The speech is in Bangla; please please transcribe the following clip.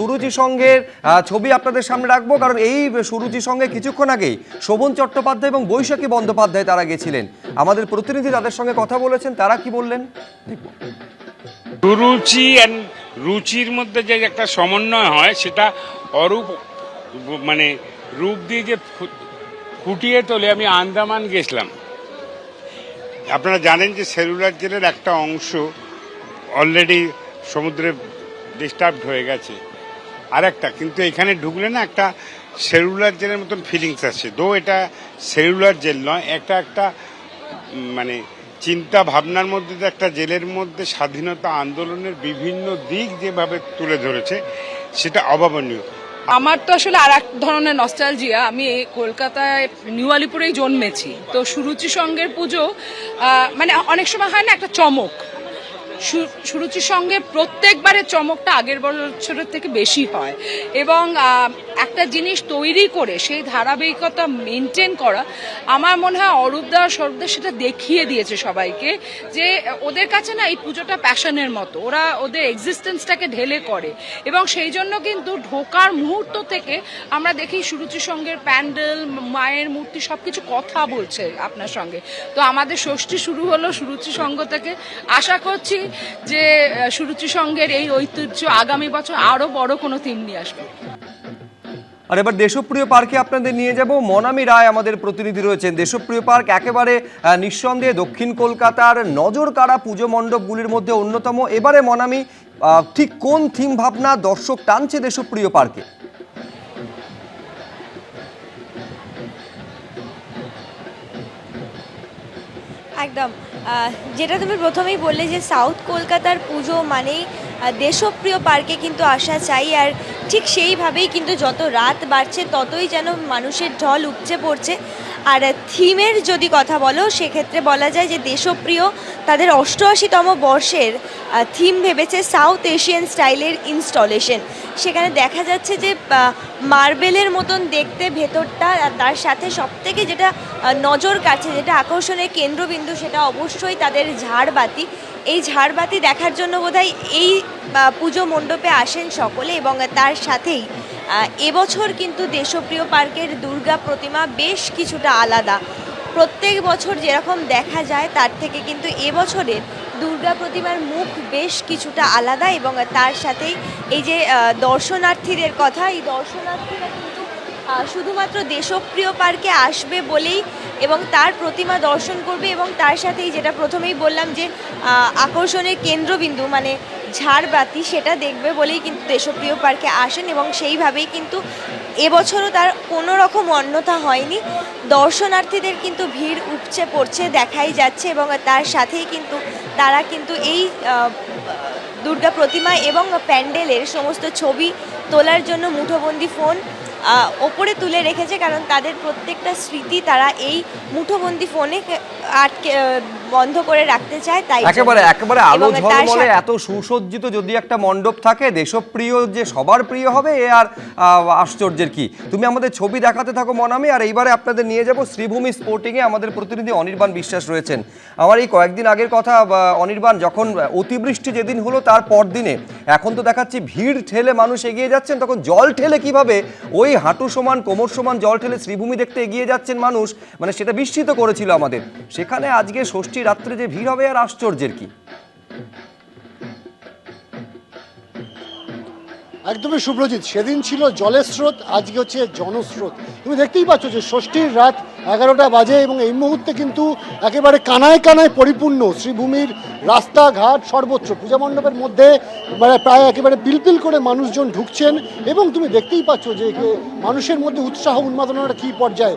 সুরুচি সঙ্গের ছবি আপনাদের সামনে রাখব, কারণ এই সুরুচি সঙ্গে কিছুক্ষণ আগেই শোভন চট্টোপাধ্যায় এবং বৈশাখী বন্দ্যোপাধ্যায় তারা গেছিলেন। আমাদের প্রতিনিধি তাদের সঙ্গে কথা বলেছেন, তারা কি বললেন? দেখব সুরুচি অ্যান্ড রুচির মধ্যে যে একটা সমন্বয় হয়, সেটা অরূপ মানে রূপ দিয়ে যে ফুটিয়ে তোলে, আমি আন্দামান গেছিলাম। আপনারা জানেন যে সেলুলার জেলের একটা অংশ অলরেডি সমুদ্রে ডিস্টার্বড হয়ে গেছে। আর একটা কিন্তু এখানে ঢুকলে না একটা সেলুলার জেলের মতন ফিলিংস আসছে দো এটা সেলুলার জেল নয় একটা একটা মানে চিন্তা ভাবনার মধ্যে একটা জেলের মধ্যে স্বাধীনতা আন্দোলনের বিভিন্ন দিক যেভাবে তুলে ধরেছে, সেটা অভাবনীয়। আমার তো আসলে আর এক ধরনের নস্টালজিয়া আমি কলকাতায় নিউ আলিপুরেই জন্মেছি। তো সুরুচি সঙ্গের পুজো মানে অনেক সময় হয় না একটা চমক। সুরুচির সঙ্গে প্রত্যেকবারের চমকটা আগের বছরের থেকে বেশি হয়। এবং একটা জিনিস তৈরি করে সেই ধারাবাহিকতা মেনটেন করা আমার মনে হয় অরূপদা স্বরূপদা সেটা দেখিয়ে দিয়েছে সবাইকে যে, ওদের কাছে না এই পুজোটা প্যাশনের মতো। ওরা ওদের এক্সিস্টেন্সটাকে ঢেলে করে। এবং সেই জন্য কিন্তু ঢোকার মুহূর্ত থেকে আমরা দেখি সুরুচি সঙ্গের প্যান্ডেল, মায়ের মূর্তি সব কিছু কথা বলছে আপনার সঙ্গে। তো আমাদের ষষ্ঠী শুরু হলো সুরুচি সঙ্গ থেকে। আশা করছি যে সুরুচি সঙ্গের এই ঐতিহ্য আগামী বছর আরও বড় কোনো থিম নিয়ে আসবে। আর এবার দেশপ্রিয় পার্কে আপনাদের নিয়ে যাব। মনামি রায় আমাদের প্রতিনিধি রয়েছেন। দেশপ্রিয় পার্ক একেবারে নিঃসন্দেহে দক্ষিণ কলকাতার নজর কাড়া পুজো মণ্ডপগুলির মধ্যে অন্যতম। এবারে মনামি ঠিক কোন থিম ভাবনা দর্শক টানছে দেশপ্রিয় পার্কে? একদম। যেটা তুমি প্রথমেই বললে যে সাউথ কলকাতার পুজো মানেই দেশপ্রিয় পার্কে কিন্তু আসা চাই, আর ঠিক সেইভাবেই কিন্তু যত রাত বাড়ছে ততই যেন মানুষের ঢল উপচে পড়ছে। আর থিমের যদি কথা বলো, সেক্ষেত্রে বলা যায় যে দেশপ্রিয় তাদের অষ্টআশিতম বর্ষের থিম ভেবেছে সাউথ এশিয়ান স্টাইলের ইনস্টলেশন। সেখানে দেখা যাচ্ছে যে মার্বেলের মতন দেখতে ভেতরটা তার সাথে সবথেকে যেটা নজর কাছে, যেটা আকর্ষণের কেন্দ্রবিন্দু, সেটা অবশ্যই তাদের ঝাড়বাতি। এই ঝাড়বাতি দেখার জন্য বোধহয় এই পুজো মণ্ডপে আসেন সকলে এবং তার সাথেই এবছর কিন্তু দেশপ্রিয় পার্কের দুর্গা প্রতিমা বেশ কিছুটা আলাদা। প্রত্যেক বছর যেরকম দেখা যায়, তার থেকে কিন্তু এবছরের দুর্গা প্রতিমার মুখ বেশ কিছুটা আলাদা এবং তার সাথেই এই যে দর্শনার্থীদের কথা, এই দর্শনার্থীরা কিন্তু শুধুমাত্র দেশপ্রিয় পার্কে আসবে বলেই এবং তার প্রতিমা দর্শন করবে এবং তার সাথেই যেটা প্রথমেই বললাম যে আকর্ষণের কেন্দ্রবিন্দু মানে ঝাড়বাতি সেটা দেখবে বলেই কিন্তু দেশপ্রিয় পার্কে আসেন এবং সেইভাবেই কিন্তু এবছরও তার কোনো রকম অন্যতা হয়নি। দর্শনার্থীদের কিন্তু ভিড় উপচে পড়ছে, দেখাই যাচ্ছে এবং তার সাথেই কিন্তু তারা কিন্তু এই দুর্গা প্রতিমা এবং প্যান্ডেলের সমস্ত ছবি তোলার জন্য মুঠোবন্দি ফোন ওপরে তুলে রেখেছে কারণ তাদের প্রত্যেকটা স্মৃতি তারা এই মুঠোবন্দি ফোনে আটকে বন্ধ করে রাখতে চায় তাই একেবারে একেবারে আলো ঝলমলে এত সুসজ্জিত যদি একটা মণ্ডপ থাকে দেশপ্রিয় যে সবার প্রিয় হবে এ আর আশ্চর্যের কি। তুমি আমাদের ছবি দেখাতে থাকো মনামি আর এইবারে আপনাদের নিয়ে যাব শ্রীভূমি স্পোর্টিংয়ে আমাদের প্রতিনিধি অনির্বাণ বিশ্বাস রয়েছেন। আমার এই কয়েকদিন আগের কথা অনির্বাণ যখন অতিবৃষ্টি যেদিন হলো তার পর দিনে এখন তো দেখাচ্ছি ভিড় ঠেলে মানুষ এগিয়ে যাচ্ছেন তখন জল ঠেলে কীভাবে ওই হাঁটু সমান, কোমর সমান, জল ঠেলে শ্রীভূমি দেখতে এগিয়ে যাচ্ছেন মানুষ। মানে সেটা বিস্মিত করেছিল আমাদের। সেখানে আজকে ষষ্ঠী রাত্রে যে ভিড় হবে আর আশ্চর্যের কি? একদমই শুভ্রজিৎ সেদিন ছিল জলের স্রোত, আজকে হচ্ছে জনস্রোত। তুমি দেখতেই পাচ্ছ যে ষষ্ঠীর রাত এগারোটা বাজে এবং এই মুহূর্তে কিন্তু একেবারে কানায় কানায় পরিপূর্ণ শ্রীভূমির রাস্তাঘাট সর্বত্র। পূজা মণ্ডপের মধ্যে প্রায় একেবারে পিলপিল করে মানুষজন ঢুকছেন এবং তুমি দেখতেই পাচ্ছ যে মানুষের মধ্যে উৎসাহ উন্মাদনার কী পর্যায়ে।